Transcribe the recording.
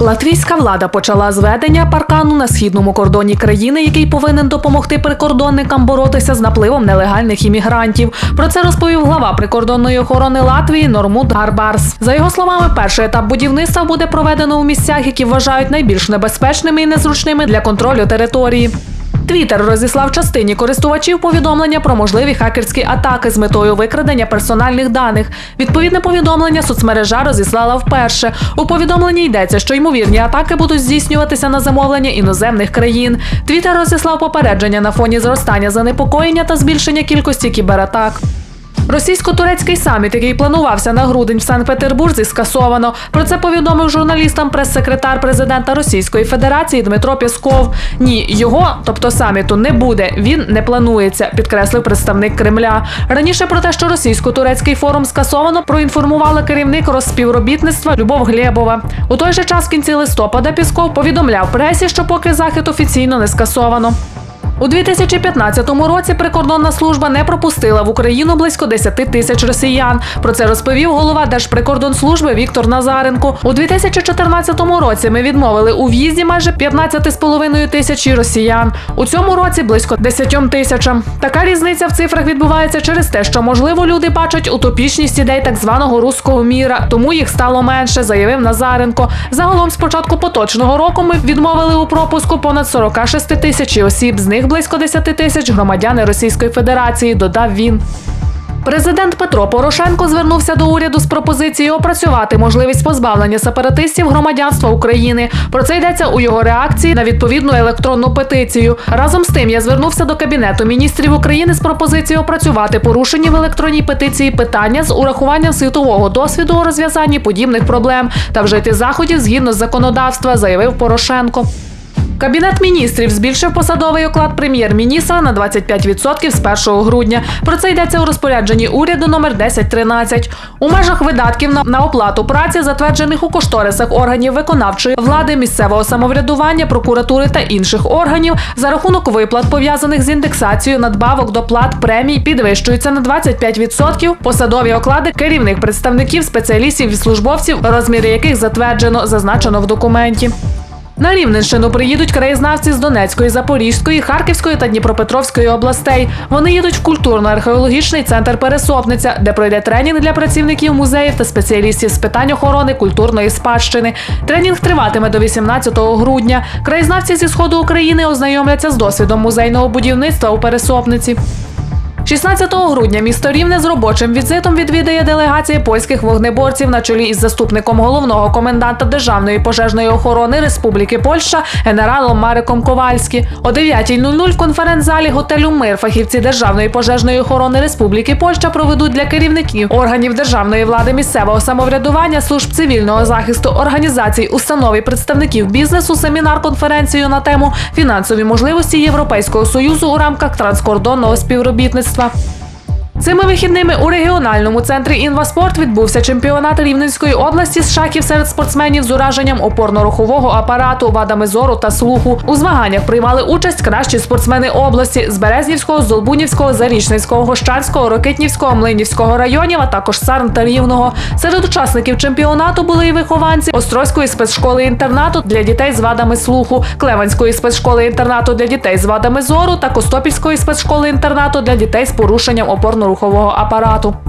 Латвійська влада почала зведення паркану на східному кордоні країни, який повинен допомогти прикордонникам боротися з напливом нелегальних іммігрантів. Про це розповів глава прикордонної охорони Латвії Нормуд Гарбарс. За його словами, перший етап будівництва буде проведено у місцях, які вважають найбільш небезпечними і незручними для контролю території. Твіттер розіслав частині користувачів повідомлення про можливі хакерські атаки з метою викрадення персональних даних. Відповідне повідомлення соцмережа розіслала вперше. У повідомленні йдеться, що ймовірні атаки будуть здійснюватися на замовлення іноземних країн. Твіттер розіслав попередження на фоні зростання занепокоєння та збільшення кількості кібератак. Російсько-турецький саміт, який планувався на грудень в Санкт-Петербурзі, скасовано. Про це повідомив журналістам прес-секретар президента Російської Федерації Дмитро Пєсков. Ні, його, тобто саміту, не буде. Він не планується, підкреслив представник Кремля. Раніше про те, що російсько-турецький форум скасовано, проінформувала керівник розспівробітництва Любов Глєбова. У той же час в кінці листопада Пісков повідомляв пресі, що поки захід офіційно не скасовано. У 2015 році прикордонна служба не пропустила в Україну близько 10 тисяч росіян. Про це розповів голова Держприкордонслужби Віктор Назаренко. У 2014 році ми відмовили у в'їзді майже 15,5 тисячі росіян. У цьому році близько 10 тисячам. Така різниця в цифрах відбувається через те, що можливо люди бачать утопічність ідей так званого руського міра, тому їх стало менше, заявив Назаренко. Загалом з початку поточного року ми відмовили у пропуску понад 46 тисяч осіб. З них близько 10 тисяч громадяни Російської Федерації, додав він. Президент Петро Порошенко звернувся до уряду з пропозицією опрацювати можливість позбавлення сепаратистів громадянства України. Про це йдеться у його реакції на відповідну електронну петицію. Разом з тим я звернувся до кабінету міністрів України з пропозицією опрацювати порушені в електронній петиції питання з урахуванням світового досвіду у розв'язанні подібних проблем та вжити заходів згідно з законодавства, заявив Порошенко. Кабінет міністрів збільшив посадовий оклад прем'єр-міністра на 25% з 1 грудня. Про це йдеться у розпорядженні уряду номер 1013. У межах видатків на, оплату праці, затверджених у кошторисах органів виконавчої влади, місцевого самоврядування, прокуратури та інших органів, за рахунок виплат пов'язаних з індексацією надбавок до плат премій підвищуються на 25%. Посадові оклади керівних представників, спеціалістів і службовців, розміри яких затверджено, зазначено в документі. На Рівненщину приїдуть краєзнавці з Донецької, Запорізької, Харківської та Дніпропетровської областей. Вони їдуть в культурно-археологічний центр Пересопниця, де пройде тренінг для працівників музеїв та спеціалістів з питань охорони культурної спадщини. Тренінг триватиме до 18 грудня. Краєзнавці зі сходу України ознайомляться з досвідом музейного будівництва у Пересопниці. 16 грудня місто Рівне з робочим візитом відвідає делегація польських вогнеборців на чолі із заступником головного коменданта Державної пожежної охорони Республіки Польща генералом Мариком Ковальські. О 9.00 в конференц-залі готелю Мир фахівці Державної пожежної охорони Республіки Польща проведуть для керівників органів державної влади місцевого самоврядування, служб цивільного захисту, організацій, установ і представників бізнесу семінар-конференцію на тему фінансові можливості Європейського союзу у рамках транскордонного співробітництва. Slav. Цими вихідними у регіональному центрі інваспорт відбувся чемпіонат Рівненської області з шахів серед спортсменів з ураженням опорно-рухового апарату, вадами зору та слуху. У змаганнях приймали участь кращі спортсмени області з Березнівського, Золбунівського, Зарічненського, Гощанського, Рокитнівського, Млинівського районів, а також Сарн та Рівного. Серед учасників чемпіонату були і вихованці Острозької спецшколи інтернату для дітей з вадами слуху, Клеванської спецшколи інтернату для дітей з вадами зору та Костопільської спецшколи інтернату для дітей з порушенням опорно-рухового апарату.